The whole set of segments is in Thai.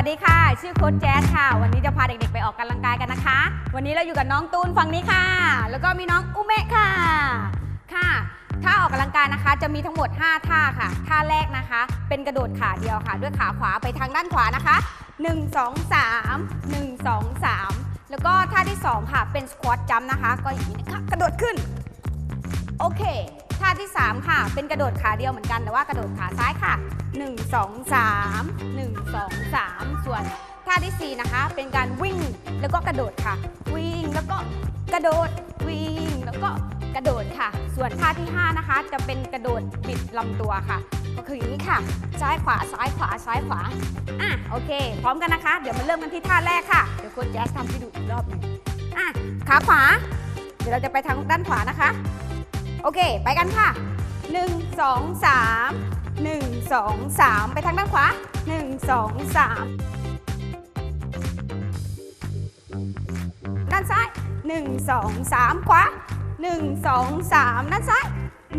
วัสดีค่ะ ชื่อโค้ชแจ๊สค่ะ วันนี้จะพาเด็กๆไปออกกำลังกายกันนะคะ วันนี้เราอยู่กับน้องตูนฝั่งนี้ค่ะ แล้วก็มีน้องอุเมะค่ะ ค่ะ ท่าออกกำลังกายนะคะ จะมีทั้งหมด 5 ท่าค่ะ ท่าแรกนะคะ เป็นกระโดดขาเดียวค่ะ ด้วยขาขวาไปทางด้านขวานะคะ 1 2 3 1 2 3 แล้วก็ท่าที่ 2 ค่ะ เป็นสควอตจัมนะคะ ก็อย่างนี้นะคะ กระโดดขึ้น โอเค ท่าที่ 3 ค่ะ เป็นกระโดดขาเดียวเหมือนกันแต่ว่ากระโดดขาซ้ายค่ะ 1 2 3 1 2 3 ส่วนท่าทีสี่ 4 นะคะ เป็นการวิ่งแล้วก็กระโดดค่ะ วิ่งแล้วก็กระโดดวิ่งแล้วก็กระโดดค่ะ ส่วนท่าที่ 5 นะคะ จะเป็นกระโดดบิดลำตัวค่ะก็คืออย่างนี้ค่ะ ซ้ายขวาซ้ายขวาซ้ายขวาอะโอเค พร้อมกันนะคะ เดี๋ยวมาเริ่มกันที่ท่าแรกค่ะ เดี๋ยวโค้ชแจ๊สทำให้ดูอีกรอบหนึ่งอะขาขวา เดี๋ยวเราจะไปทางด้านขวานะคะ เค ไปกันค่ะ 1 2 3 1 2 3 ไปทางด้านขวา 1 2 3 ด้านซ้าย 1 2 3 ขวา 1 2 3 ด้านซ้าย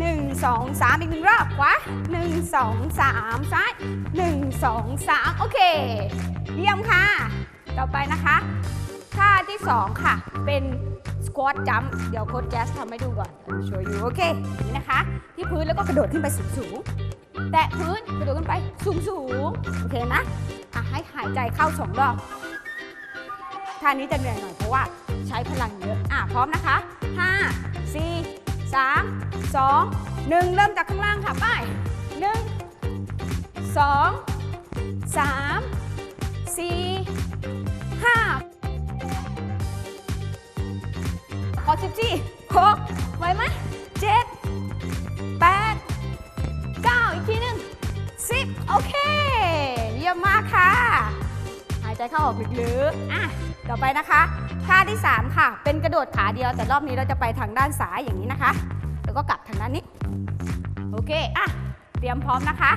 1 2 3 อีกหนึ่งรอบขวา 1 2 3 ซ้าย 1 2 3 โอเค เยี่ยมค่ะ ต่อไปนะคะ ท่าที่ 2 ค่ะ เป็นสควอตจัมป์เดี๋ยวโค้ชแจ๊สทำให้ดูก่อนโชว์อยู่โอเคนี่นะคะ ที่พื้นแล้วก็กระโดดขึ้นไปสูงๆแตะพื้นกระโดดขึ้นไปสูงๆโอเคนะอะให้หายใจเข้าสองรอบท่านี้จะเหนื่อยหน่อยเพราะว่าใช้พลังเยอะอะพร้อมนะคะ 5 4 3 2 1 เริ่มจากข้างล่างค่ะไป1 2 3 4 อสิบสี่หกไหวไหมเจ็ดแปดเก้าอีกทีหนึ่งสิบโอเค เยี่ยมมากค่ะ หายใจเข้าออกลึกๆอะต่อไปนะคะท่าที่ 3 ค่ะ เป็นกระโดดขาเดียวแต่รอบนี้เราจะไปทางด้านซ้ายอย่างนี้นะคะ แล้วก็กลับทางด้านนี้ โอเคอะเตรียมพร้อมนะคะ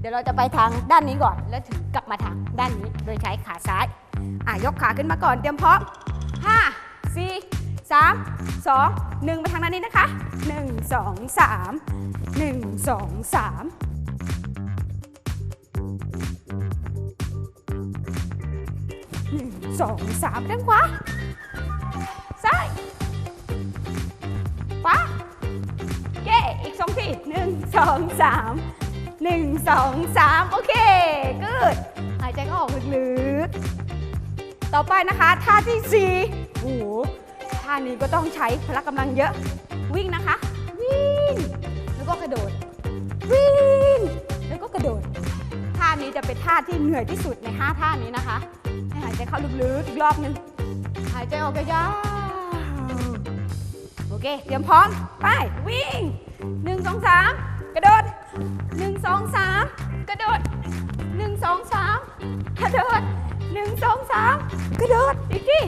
เดี๋ยวเราจะไปทางด้านนี้ก่อน แล้วถึงกลับมาทางด้านนี้โดยใช้ขาซ้าย อะยกขาขึ้นมาก่อนเตรียมพร้อม 3 2 1 ไปทางด้านนี้นะคะ 1 2 3 1 2 3หนึ่งสองสามด้านขวาซ้ายขวาเย้อีกสองทีหนึ่งสองสามหนึ่งสองสามโอเคกูดหายใจเข้าออกลึกๆ ต่อไปนะคะ ท่าที่สี่โอ้โห ท่านี้ก็ต้องใช้พละกำลังเยอะ วิ่งนะคะ วิ่ง แล้วก็กระโดด วิ่ง แล้วก็กระโดด ท่านี้จะเป็นท่าที่เหนื่อยที่สุดใน 5 ท่านี้นะคะ ให้หายใจเข้าลึกๆอีกรอบนึง หายใจออกยาวๆโอเค เตรียมพร้อม ไป วิ่ง 1 2 3 กระโดด 1 2 3 กระโดด 1 2 3 กระโดด 1 2 3 กระโดด อีกที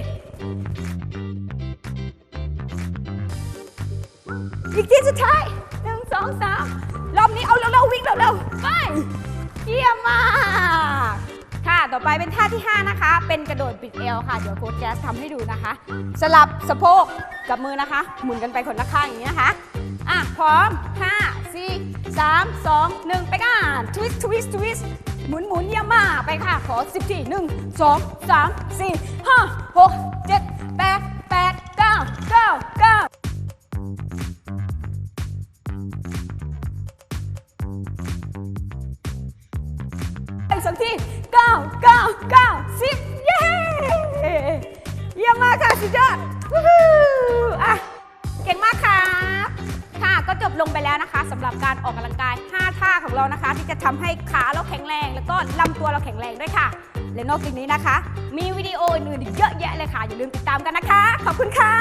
อีกทีสุดท้าย1 2 3รอบนี้เอาเร็วๆวิ่งเร็วๆไปเยี่ยมมาก ค่ะ ต่อไปเป็นท่าที่ 5 นะคะ เป็นกระโดดบิดเอวค่ะ เดี๋ยวโค้ชแจ๊สทำให้ดูนะคะ สลับสะโพกกับมือนะคะ หมุนกันไปคนละข้างอย่างนี้นะคะ อะ พร้อม 5 4 3 2 1 ไปกันทวิสต์ทวิสต์ทวิสต์หมุนหมุนเยี่ยมมาก ไปค่ะ ขอ10ที1 2 3 4 5 6 7 8 อีกสองทีเก้าเก้าเก้าสิบเย้เยี่ยมมากค่ะสุดยอดวู้ฮูอะเก่งมากครับค่ะก็จบลงไปแล้วนะคะสำหรับการออกกำลังกาย 5 ท่าของเรานะคะ ที่จะทำให้ขาเราแข็งแรง แล้วก็ลำตัวเราแข็งแรงด้วยค่ะ และนอกจากนี้นะคะ มีวิดีโออื่นๆอีกเยอะแยะเลยค่ะ อย่าลืมติดตามกันนะคะ ขอบคุณค่ะ